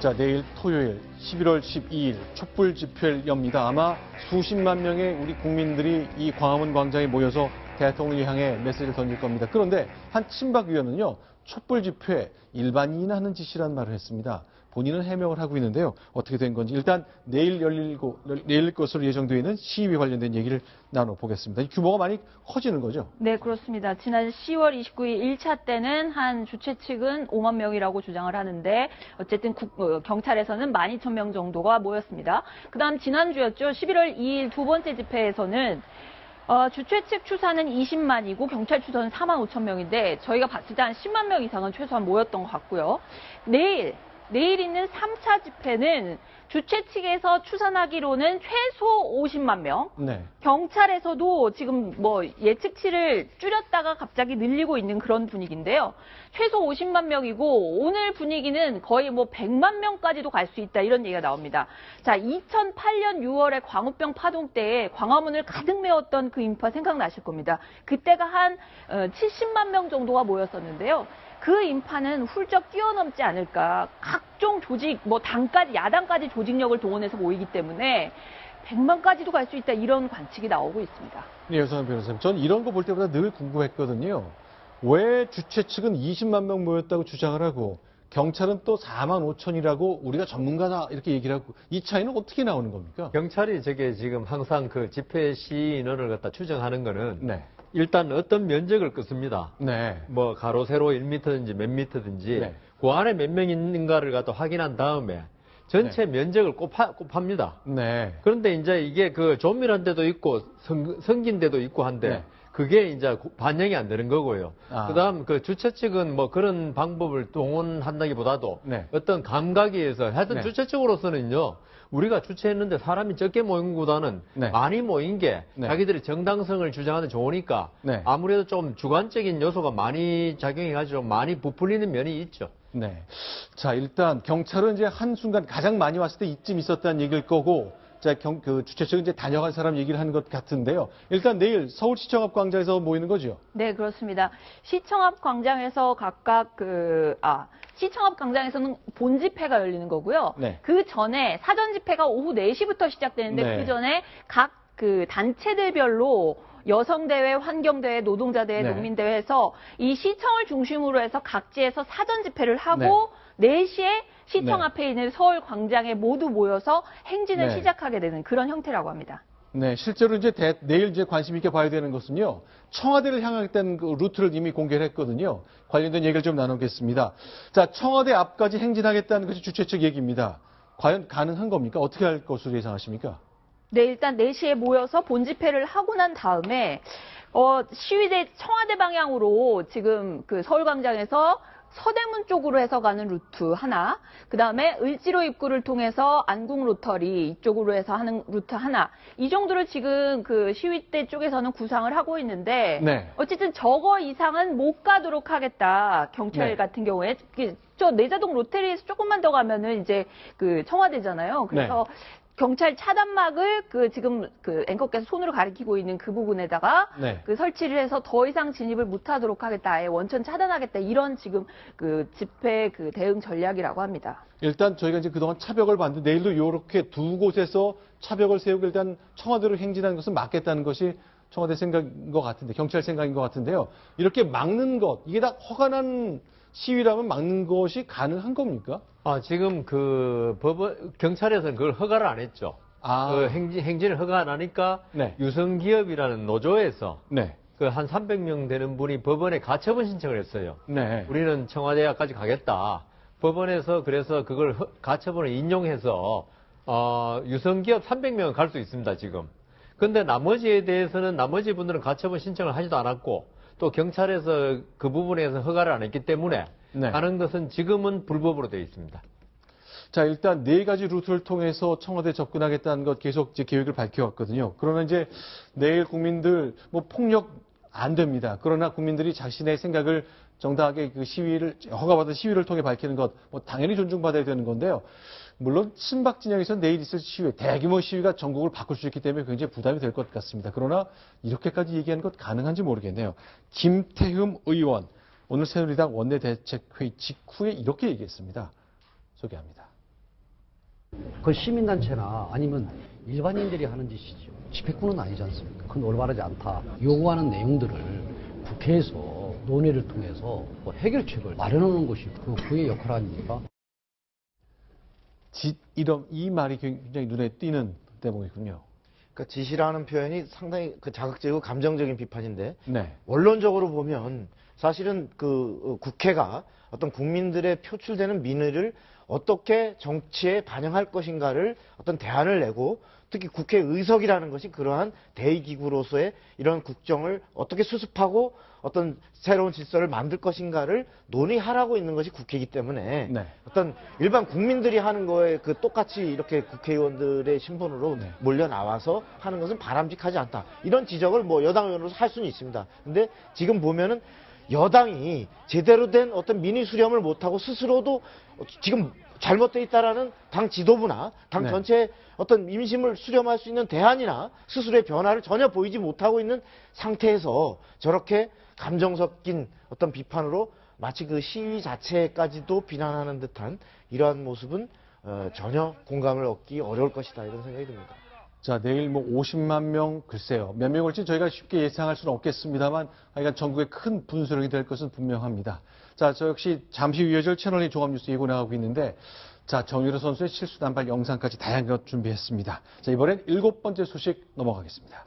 자, 내일 토요일 11월 12일 촛불 집회를 엽니다. 아마 수십만 명의 우리 국민들이 이 광화문 광장에 모여서 대통령을 향해 메시지를 던질 겁니다. 그런데 한 친박위원은요, 촛불 집회 일반인이 하는 짓이라는 말을 했습니다. 본인은 해명을 하고 있는데요. 어떻게 된 건지 일단 내일 열리고 내일 것으로 예정되어 있는 시위 관련된 얘기를 나눠보겠습니다. 이 규모가 많이 커지는 거죠? 네, 그렇습니다. 지난 10월 29일 1차 때는 한 주최 측은 5만 명이라고 주장을 하는데 어쨌든 국- 어, 경찰에서는 12,000명 정도가 모였습니다. 그다음 지난주였죠. 11월 2일 두 번째 집회에서는 어, 주최 측 추산은 20만이고 경찰 추산은 4만 5천 명인데 저희가 봤을 때 한 10만 명 이상은 최소한 모였던 것 같고요. 내일 내일 있는 3차 집회는 주최 측에서 추산하기로는 최소 50만 명, 네. 경찰에서도 지금 뭐 예측치를 줄였다가 갑자기 늘리고 있는 그런 분위기인데요. 최소 50만 명이고 오늘 분위기는 거의 뭐 100만 명까지도 갈 수 있다 이런 얘기가 나옵니다. 자, 2008년 6월에 광우병 파동 때에 광화문을 가득 메웠던 그 인파 생각나실 겁니다. 그때가 한 어, 70만 명 정도가 모였었는데요. 그 인파는 훌쩍 뛰어넘지 않을까. 각종 조직, 뭐 당까지 야당까지 조직력을 동원해서 모이기 때문에 100만까지도 갈 수 있다 이런 관측이 나오고 있습니다. 네, 여성 변호사님. 전 이런 거 볼 때마다 늘 궁금했거든요. 왜 주최 측은 20만 명 모였다고 주장을 하고 경찰은 또 4만 5천이라고 우리가 전문가다 이렇게 얘기를 하고 이 차이는 어떻게 나오는 겁니까? 경찰이 저게 지금 항상 그 집회 시위 인원을 갖다 추정하는 거는 네. 일단 어떤 면적을 끄습니다. 네. 뭐 가로 세로 1m든지 몇 미터든지 네. 그 안에 몇명 있는가를 갖다 확인한 다음에 전체 면적을 곱하, 곱합니다. 네. 그런데 이제 이게 그 조밀한 데도 있고 성, 성긴 데도 있고 한데 네. 그게 이제 고- 반영이 안 되는 거고요. 아. 그다음 그 주최 측은 뭐 그런 방법을 동원한다기보다도 네. 어떤 감각에 의해서 하여튼 네. 주최 측으로서는요. 우리가 주최했는데 사람이 적게 모인 것보다는 네. 많이 모인 게 네. 자기들이 정당성을 주장하는 데 좋으니까 네. 아무래도 좀 주관적인 요소가 많이 작용해 가지고 많이 부풀리는 면이 있죠. 네. 자, 일단 경찰은 이제 한순간 가장 많이 왔을 때 이쯤 있었다는 얘기일 거고 자, 경, 그 주최 측은 이제 다녀간 사람 얘기를 하는 것 같은데요. 일단 내일 서울시청 앞 광장에서 모이는 거죠? 네, 그렇습니다. 시청 앞 광장에서 각각 그, 아, 시청 앞 광장에서는 본 집회가 열리는 거고요. 네. 그 전에 사전 집회가 오후 4시부터 시작되는데 네. 그 전에 각 그 단체들별로 여성대회, 환경대회, 노동자대회, 네. 농민대회 해서 이 시청을 중심으로 해서 각지에서 사전 집회를 하고 4시에 시청 네. 앞에 있는 서울 광장에 모두 모여서 행진을 네. 시작하게 되는 그런 형태라고 합니다. 네, 실제로 이제 대- 내일 이제 관심 있게 봐야 되는 것은요. 청와대를 향하겠다는 그 루트를 이미 공개를 했거든요. 관련된 얘기를 좀 나누겠습니다. 자, 청와대 앞까지 행진하겠다는 것이 주최 측 얘기입니다. 과연 가능한 겁니까? 어떻게 할 것으로 예상하십니까? 네, 일단 4시에 모여서 본 집회를 하고 난 다음에 어, 시위대 청와대 방향으로 지금 그 서울광장에서 서대문 쪽으로 해서 가는 루트 하나, 그 다음에 을지로 입구를 통해서 안국 로터리 이쪽으로 해서 하는 루트 하나, 이 정도를 지금 그 시위대 쪽에서는 구상을 하고 있는데, 네. 어쨌든 저거 이상은 못 가도록 하겠다. 경찰 네. 같은 경우에. 그, 저 내자동 로테리에서 조금만 더 가면은 이제 그 청와대잖아요. 그래서 네. 경찰 차단막을 그 지금 그 앵커께서 손으로 가리키고 있는 그 부분에다가 네. 그 설치를 해서 더 이상 진입을 못하도록 하겠다. 아예 원천 차단하겠다. 이런 지금 그 집회 그 대응 전략이라고 합니다. 일단 저희가 이제 그동안 차벽을 봤는데 내일도 이렇게 두 곳에서 차벽을 세우고 일단 청와대로 행진하는 것은 맞겠다는 것이 청와대 생각인 것 같은데 경찰 생각인 것 같은데요. 이렇게 막는 것 이게 다 허가난 시위라면 막는 것이 가능한 겁니까? 아, 지금 그 법원, 경찰에서는 그걸 허가를 안 했죠. 아, 그 행진, 행진을 허가 안 하니까 네. 유성기업이라는 노조에서 네, 그한 300명 되는 분이 법원에 가처분 신청을 했어요. 네, 우리는 청와대까지 가겠다. 법원에서 그래서 그걸 허- 가처분을 인용해서 어, 유성기업 300명은 갈 수 있습니다, 지금. 근데 나머지에 대해서는 나머지 분들은 가처분 신청을 하지도 않았고 또 경찰에서 그 부분에서 허가를 안 했기 때문에 네. 하는 것은 지금은 불법으로 되어 있습니다. 자, 일단 네 가지 루트를 통해서 청와대 접근하겠다는 것 계속 이제 계획을 밝혀왔거든요. 그러나 이제 내일 국민들 뭐 폭력 안 됩니다. 그러나 국민들이 자신의 생각을 정당하게 그 시위를 허가받은 시위를 통해 밝히는 것 뭐 당연히 존중받아야 되는 건데요. 물론 친박 진영에서 내일 있을 시위, 대규모 시위가 전국을 바꿀 수 있기 때문에 굉장히 부담이 될 것 같습니다. 그러나 이렇게까지 얘기하는 것 가능한지 모르겠네요. 김태흠 의원 오늘 새누리당 원내대책회의 직후에 이렇게 얘기했습니다. 소개합니다. 그 시민단체나 아니면 일반인들이 하는 짓이죠. 집회꾼은 아니지 않습니까? 그건 올바르지 않다. 요구하는 내용들을 국회에서 논의를 통해서 뭐 해결책을 마련하는 것이 그 그의 역할 아닙니까? 짓 이런 이 말이 굉장히 눈에 띄는 대목이군요. 그러니까 지시라는 표현이 상당히 그 자극적이고 감정적인 비판인데 네. 원론적으로 보면 사실은 그 어, 국회가 어떤 국민들의 표출되는 민의를 어떻게 정치에 반영할 것인가를 어떤 대안을 내고 특히 국회 의석이라는 것이 그러한 대의기구로서의 이런 국정을 어떻게 수습하고 어떤 새로운 질서를 만들 것인가를 논의하라고 있는 것이 국회이기 때문에 네. 어떤 일반 국민들이 하는 거에 그 똑같이 이렇게 국회의원들의 신분으로 네. 몰려 나와서 하는 것은 바람직하지 않다. 이런 지적을 뭐 여당 의원으로서 할 수는 있습니다. 근데 지금 보면은 여당이 제대로 된 어떤 민의 수렴을 못하고 스스로도 지금 잘못돼 있다라는 당 지도부나 당 네. 전체의 어떤 민심을 수렴할 수 있는 대안이나 스스로의 변화를 전혀 보이지 못하고 있는 상태에서 저렇게 감정 섞인 어떤 비판으로 마치 그 시위 자체까지도 비난하는 듯한 이러한 모습은 어, 전혀 공감을 얻기 어려울 것이다 이런 생각이 듭니다. 자, 내일 뭐 50만 명, 글쎄요. 몇 명일지 저희가 쉽게 예상할 수는 없겠습니다만, 하여간 전국에 큰 분수령이 될 것은 분명합니다. 자, 저 역시 잠시 후 이어질 채널의 종합뉴스 예고 나가고 있는데, 자, 정유로 선수의 실수 단발 영상까지 다양한 것 준비했습니다. 자, 이번엔 일곱 번째 소식 넘어가겠습니다.